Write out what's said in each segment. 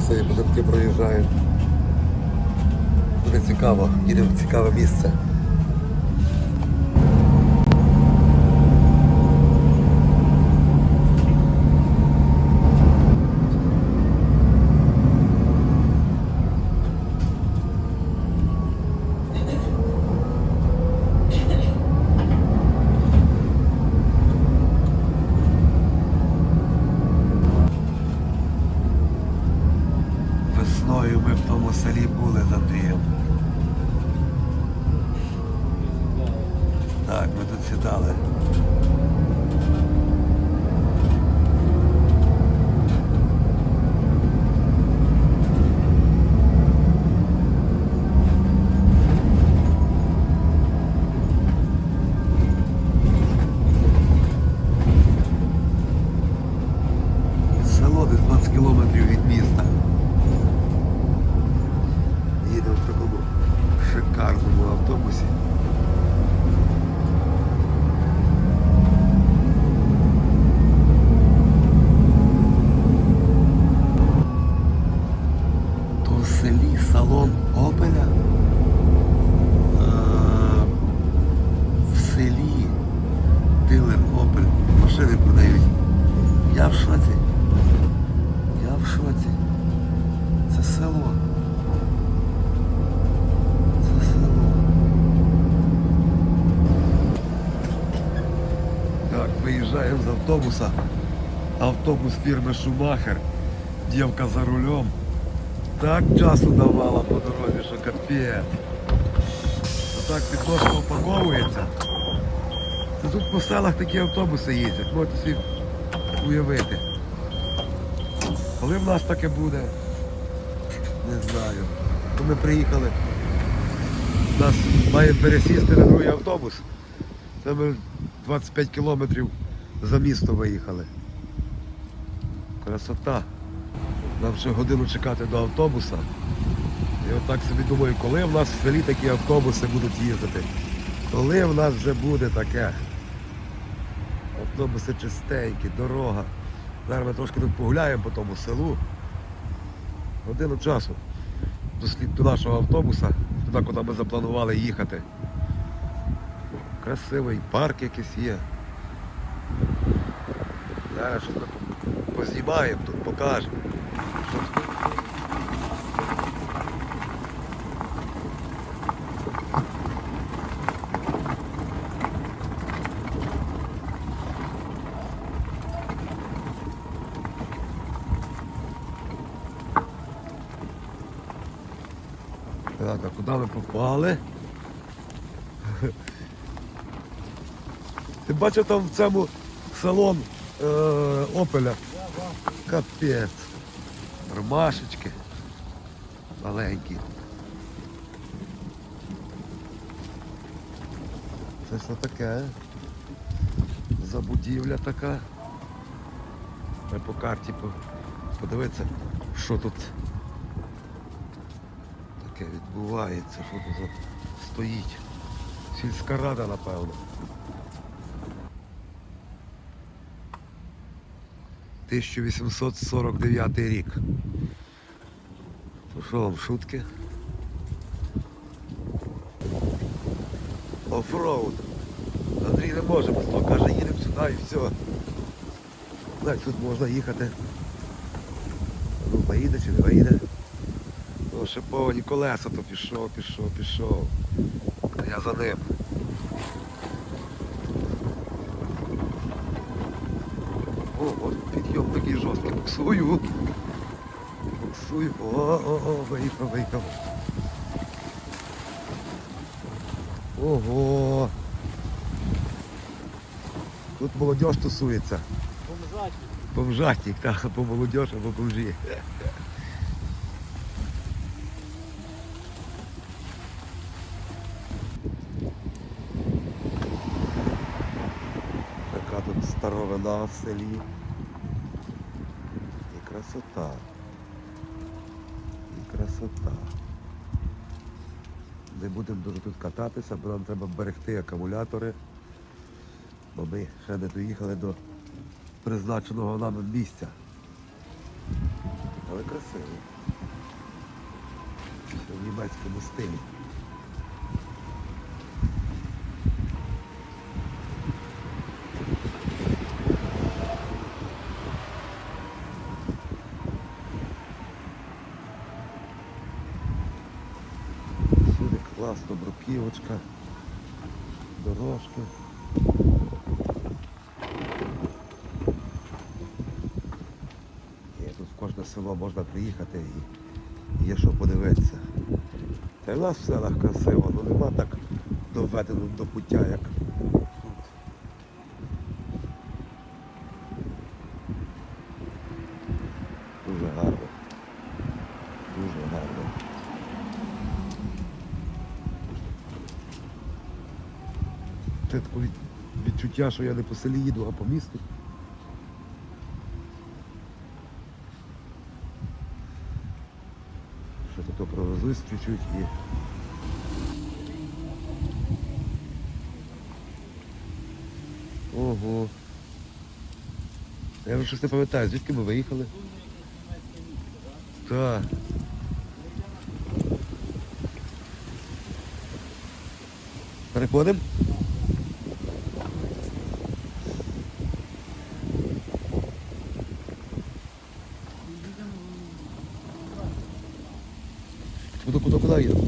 красиві будинки проїжджають. Буде цікаво, їдемо в цікаве місце. Весною ми в тому селі були з Андрієм. Так, ми тут сідали. Село десь 20 кілометрів від міста. Їдемо в такому шикарному автобусі. То в селі салон Опеля. А, в селі дилер Опель машини продають. Я в шоці. Я в шоці. Це село. Це село. Так, виїжджаємо з автобуса. Автобус фірми Шумахер. Дівка за рулем. Так часу давала по дорозі, що капець. Так підножка упаковується. Це тут по селах такі автобуси їздять, можете собі уявити. Коли в нас таке буде, не знаю. То ми приїхали. Нас має пересісти на другий автобус. Це ми 25 кілометрів за місто виїхали. Красота. Нам ще годину чекати до автобуса. І отак собі думаю, коли в нас в селі такі автобуси будуть їздити. Коли в нас вже буде таке. Автобуси чистенькі, дорога. Зараз ми трошки тут погуляємо по тому селу. Годину часу дослід до нашого автобуса, туди, куди ми запланували їхати. Красивий парк якийсь є. Зараз щось познімаємо тут, покажемо. Що тут. Так, а куди ми попали? Ти бачив там в цьому салон е, Опеля? Капець. Ромашечки. Маленькі. Це що таке? За будівля така. Ми по карті по- подивитися, що тут відбувається, що тут стоїть. Сільська рада, напевно. 1849 рік. Ну що вам, шутки? Офроуд. Андрій не може без каже, їдемо сюди і все. Так, тут можна їхати. Ну, поїде чи не поїде. Ну, шиповані колеса, то пішов, пішов, пішов. А я за ним. О, от підйом такий жорсткий. Буксую. Буксую. О, о, о, виїхав, виїхав. Ого. Тут молодь тусується. Бомжатник. Бомжатник, так, або молодь, або бомжі. Така тут старовина в селі. І красота. І красота. Не будемо дуже тут кататися, бо нам треба берегти акумулятори. Бо ми ще не доїхали до призначеного нами місця. Але красивий. Все в німецькому стилі. Сюди класно, бруківочка, дорожки. Тут в кожне село можна приїхати і є що подивитися. Та й у нас в селах красиво, але нема так доведено до пуття, як тут. Дуже гарно. Дуже гарно. Це таке від- відчуття, що я не по селі їду, а по місту. Що тут провезусь чуть-чуть і. Ого. Я вже щось не пам'ятаю, звідки ми виїхали? Так. Переходимо? Куди, куди, куди їдемо?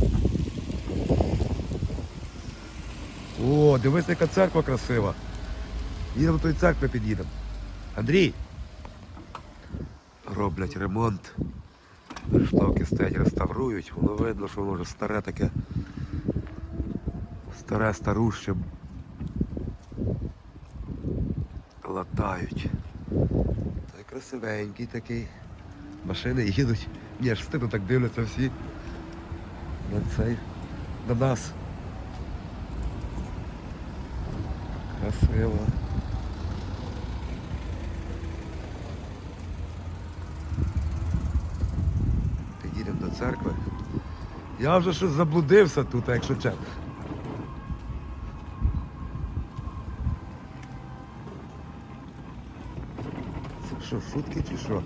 О, дивись, яка церква красива. Їдемо до тої церкви під'їдемо. Андрій! Роблять ремонт. Штовки стоять, реставрують. Воно видно, що воно вже старе таке. Старе, старуще. Латають. Той красивенький такий. Машини їдуть. Ні, аж стидно так дивляться всі. На цей. На нас. Красиво. Підійдемо до церкви. Я вже щось заблудився тут, якщо чесно. Це що, шутки чи що?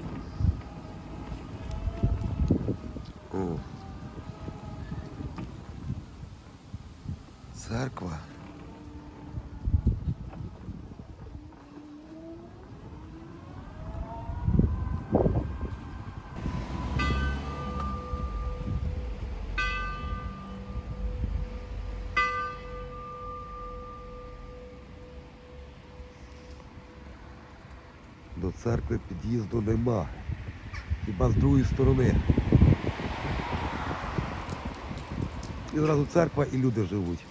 Церкви під'їзду нема. Хіба з другої сторони. І зразу церква і люди живуть.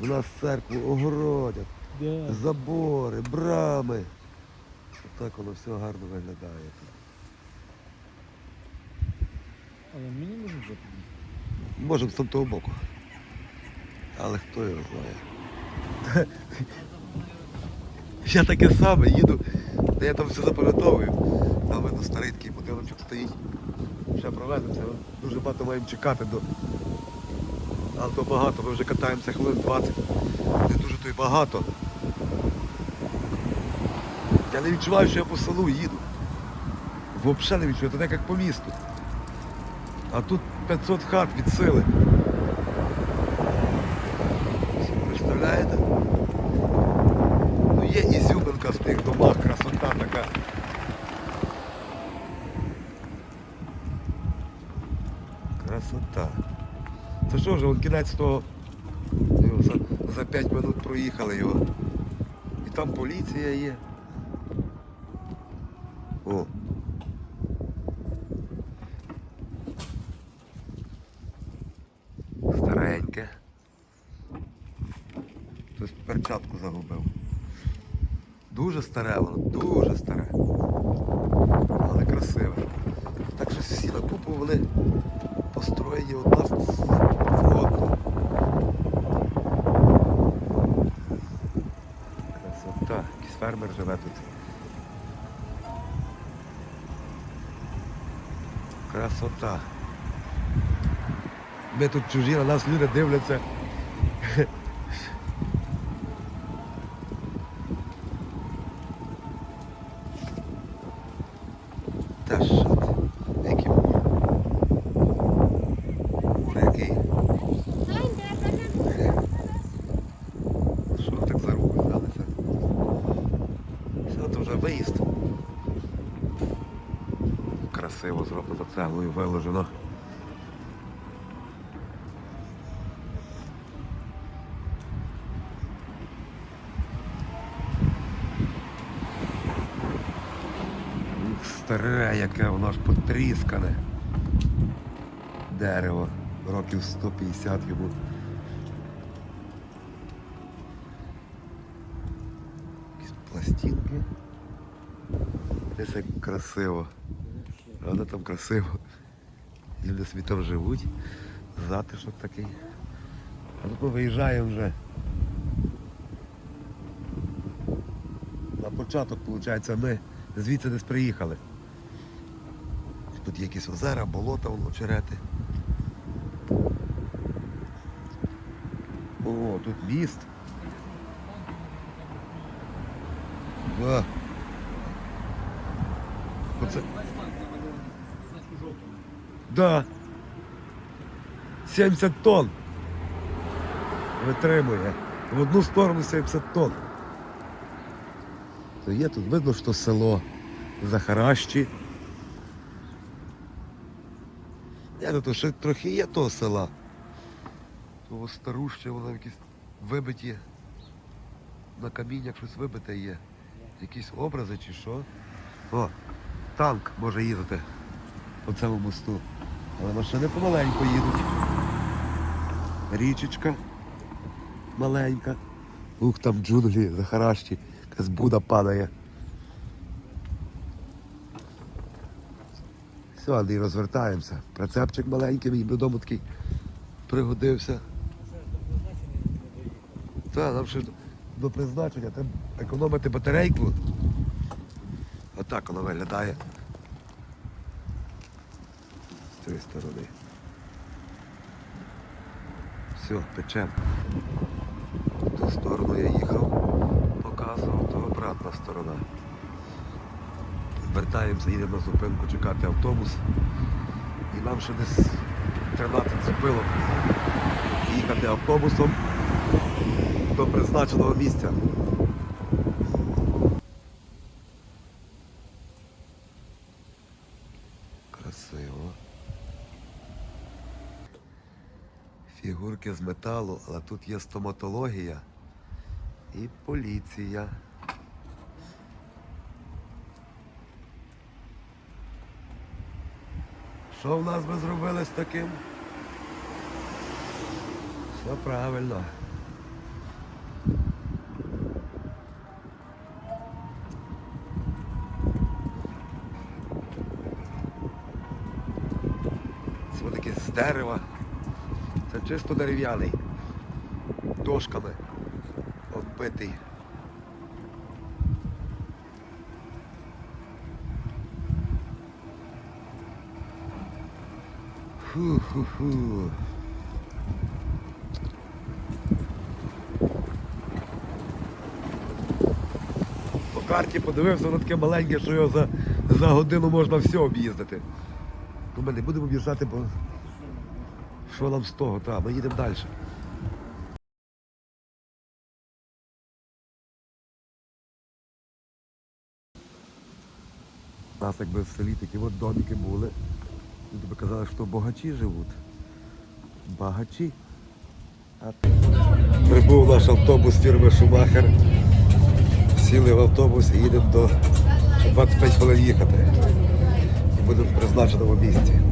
У нас церкву огородять, Да. забори, брами. Отак воно все гарно виглядає. Але мені не вже Можемо з того боку. Але хто його знає. Я таке саме їду, я там все запам'ятовую. Там видно старий такий будиночок стоїть. Ще проведемося, дуже багато маємо чекати до. Але то багато, ми вже катаємося хвилин 20. Не дуже то й багато. Я не відчуваю, що я по селу їду. Взагалі не відчуваю, це так як по місту. А тут 500 хат від сили. Представляєте? Ну є ізюминка в тих домах, красота така. Красота. Це що вже, он кінець того. За, за 5 минут проїхали його. І там поліція є. О. Стареньке. Хтось перчатку загубив. Дуже старе воно, дуже старе. Але красиве. Так що всі на купу вони построєні одна в одну. Красота. Якийсь фермер живе тут. Красота. Ми тут чужі, на нас люди дивляться. Та що ти? Поза цеглою виложено. Старе, яке воно ж потріскане. Дерево. Років 150 йому. Якісь пластинки. Як красиво. Правда там красиво. Люди собі там живуть. Затишок такий. А тут ми виїжджаємо вже. На початок, виходить, ми звідси десь приїхали. Тут якісь озера, болота, воно, очерети. О, тут міст. Да. Да. 70 тонн. Витримує. В одну сторону 70 тонн. То є тут видно, що село Захаращі. Ні, ну то ще трохи є того села. Того старуще, воно якісь вибиті на каміннях щось вибите є. Якісь образи чи що. О, танк може їздити по цьому мосту. Але машини помаленьку їдуть. Річечка маленька. Ух, там джунглі, захаращі, якась буда падає. Все, Андрій, розвертаємося. Прицепчик маленький, мені додому такий пригодився. Так, нам ще до призначення треба економити батарейку. Отак воно виглядає. З цієї сторони. Все, печем. В ту сторону я їхав, показував, то обратна сторона. Вертаємося, їдемо на зупинку чекати автобус. І нам ще десь 13 зупинок їхати автобусом до призначеного місця. Красиво. Фігурки з металу, але тут є стоматологія і поліція. Що в нас би зробили з таким? Все правильно. Це таке з дерева. Це чисто дерев'яний. Дошками оббитий. Фу-фу-фу. По карті подивився, воно таке маленьке, що його за, за годину можна все об'їздити. Ми не будемо об'їжджати, бо що нам з того? Так, ми їдемо далі. У нас якби в селі такі от домики були. Люди би казали, що богачі живуть. Багачі. А... Прибув наш автобус фірми Шумахер. Сіли в автобус і їдемо до 25 хвилин їхати. І будемо в призначеному місці.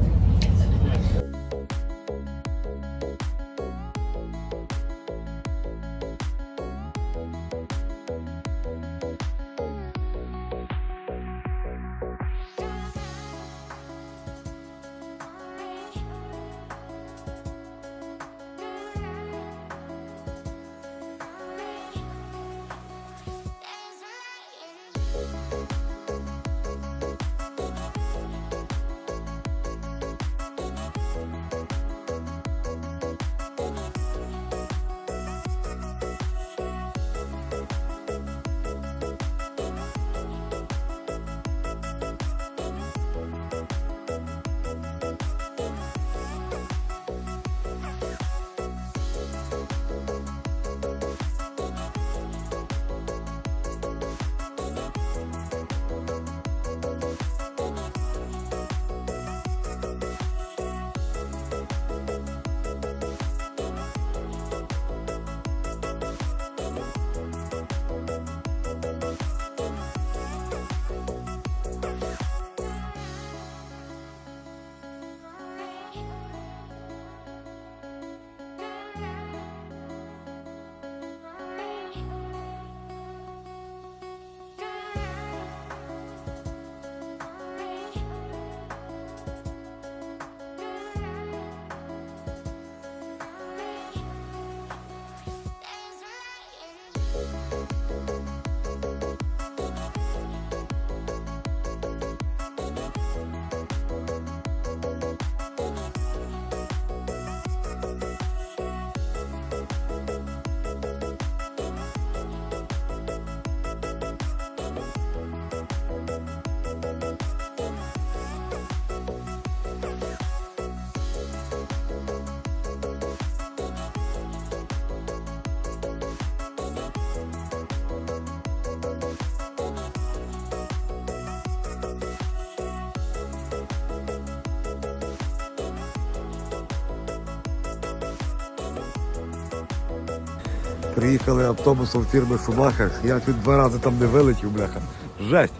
Приїхали автобусом фірми Шумахер. Я тут два рази там не вилетів, бляха. Жесть.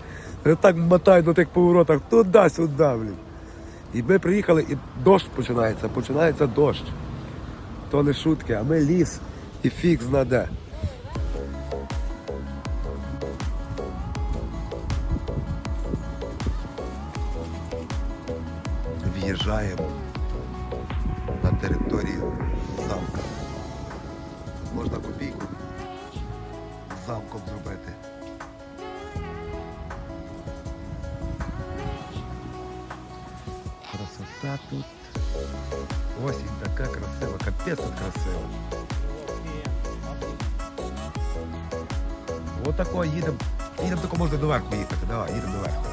Я так мотаю на тих поворотах туди-сюди, блін. І ми приїхали, і дощ починається. Починається дощ. То не шутки, а ми ліс і фіг знаде. Красота тут. Осінь така красива, капець тут красиво. Отако їдемо. Їдемо тако можна доверху їхати. Давай, їдемо доверху.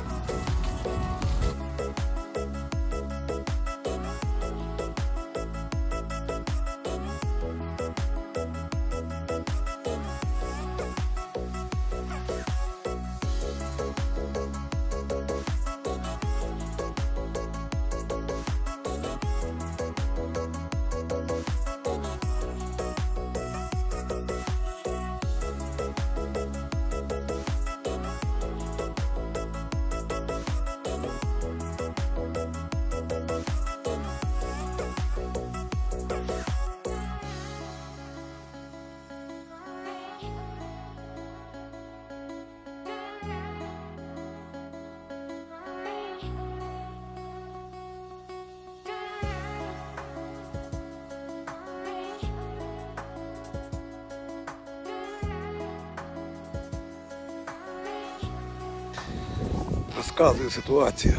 Розказую ситуацію.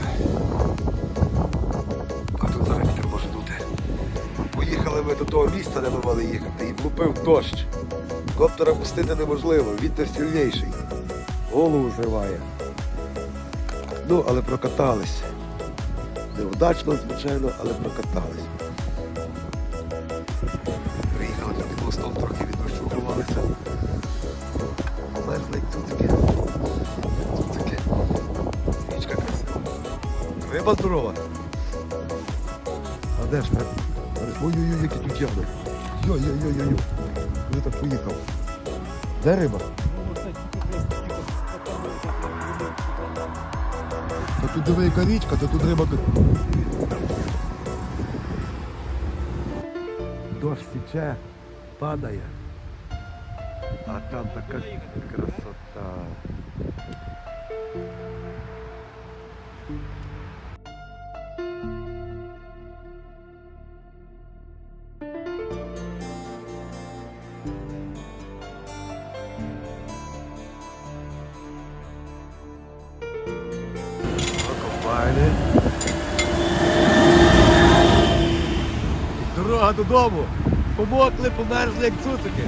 А тут зараз вітер може дути. Поїхали ми до того місця, де ми мали їхати, і влупив дощ. Коптера пустити неможливо, вітер сильніший. Голову зриває. Ну, але прокатались. Невдачно, звичайно, але прокатались. Приїхали тут під мостом, трохи від дощу ховалися. Мерзли як Риба здорова. А де ж? Ой-ой-ой, які тут явно. Йо-йо-йо-йо-йо. Куди так поїхав? Де риба? Та тут диви, яка річка, та тут риба. Дощ січе, падає. А там така красота. Закопали. Дорога додому. Помокли, померзли, як цуцики.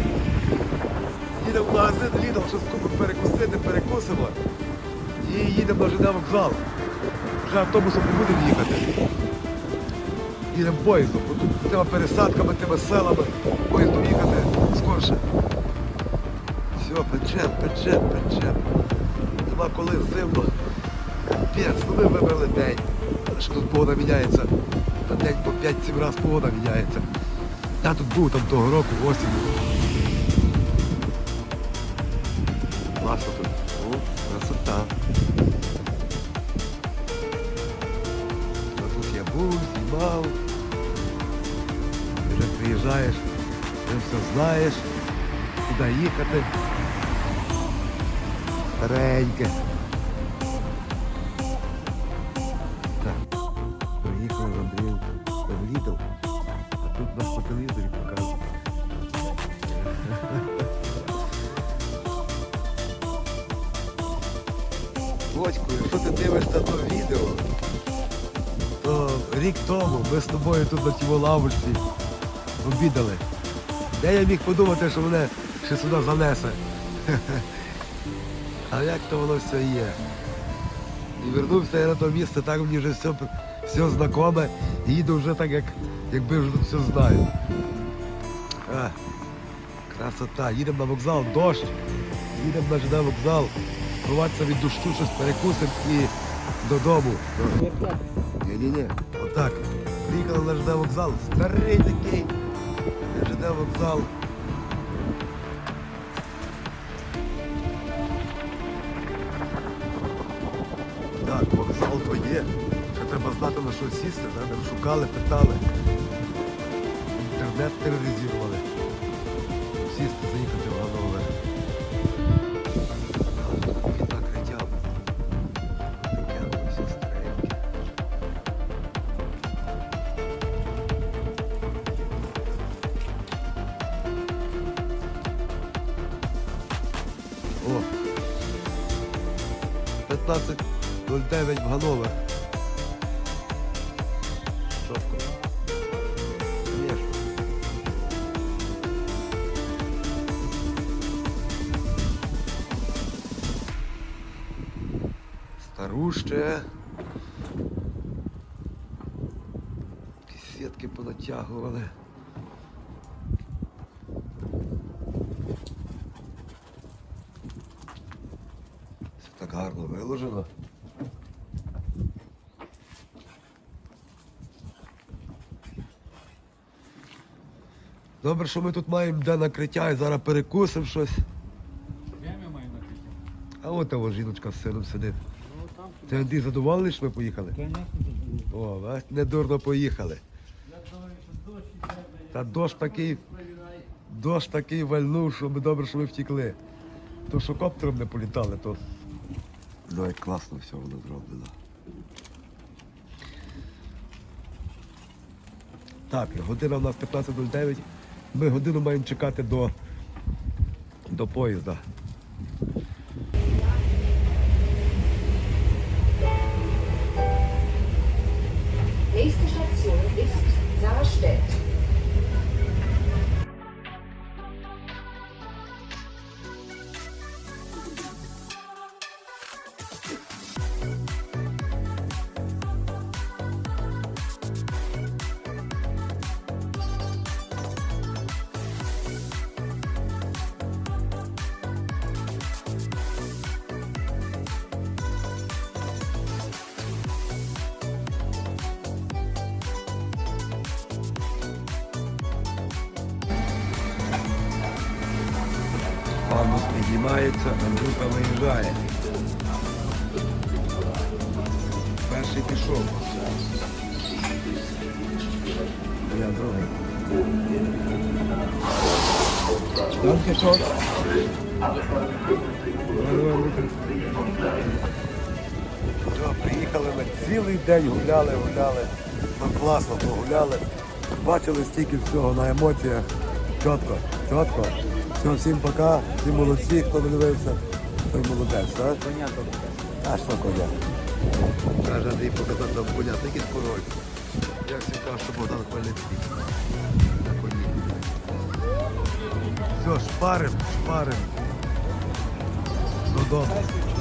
Їдемо в магазин Lidl, щось купимо перекусити, перекусимо. І їдемо на вокзал. Вже автобусом не будемо їхати. Їдемо поїздом, бо тут тими пересадками, тими селами, поїздом їхати скорше. Все, печем, печем, печем. Нема коли зимно. Капець, ну ми вибрали день. Що тут погода міняється. На день по 5-7 разів погода міняється. Я тут був там того року, осінь. Класно тут. О, красота. А тут я був, знімав. Ти вже приїжджаєш, ти все знаєш, куди їхати. Стареньке. Лавочці обідали. Де я міг подумати, що мене ще сюди занесе? А як то воно все є? І вернувся я на то місце, так мені вже все, все знакоме, і їду вже так, як, якби вже все знаю. А, красота. Їдемо на вокзал, дощ, їдемо на ЖД вокзал, ховатися від дощу, щось перекусимо і додому. Ні-ні-ні, отак. Приїхали на ЖД вокзал. Старий такий. ЖД вокзал. Так, вокзал то є. Ще треба знати на що сісти, да? шукали, питали. Інтернет тероризував. 15.09 в Гановер. Конечно. Старуще. Сітки понатягували. Все так гарно виложено. Добре, що ми тут маємо де накриття і зараз перекусимо щось. Я маю накрити. А от того жіночка з сином сидить. Ну там Ти Андрій задоволений, що ми поїхали? О, бач, не дурно поїхали. Та дощ такий, дощ такий вальнув, що ми добре, що ми втекли. То що коптером не політали, то. Ну як класно все воно зроблено. Так, година у нас 15.09. Ми годину маємо чекати до, до поїзда. Там пішов. Приїхали ми цілий день гуляли, гуляли. Ну класно погуляли. Бачили стільки всього на емоціях. Чітко, чітко. Все, всім пока, всі молодці, хто не дивився, той молодець, так? коня добре. А що коня? Каже Андрій показав нам коня, такий король. Як всі кажуть, що Богдан Хмельницький. На коні. Все, шпарим, шпарим. Додому.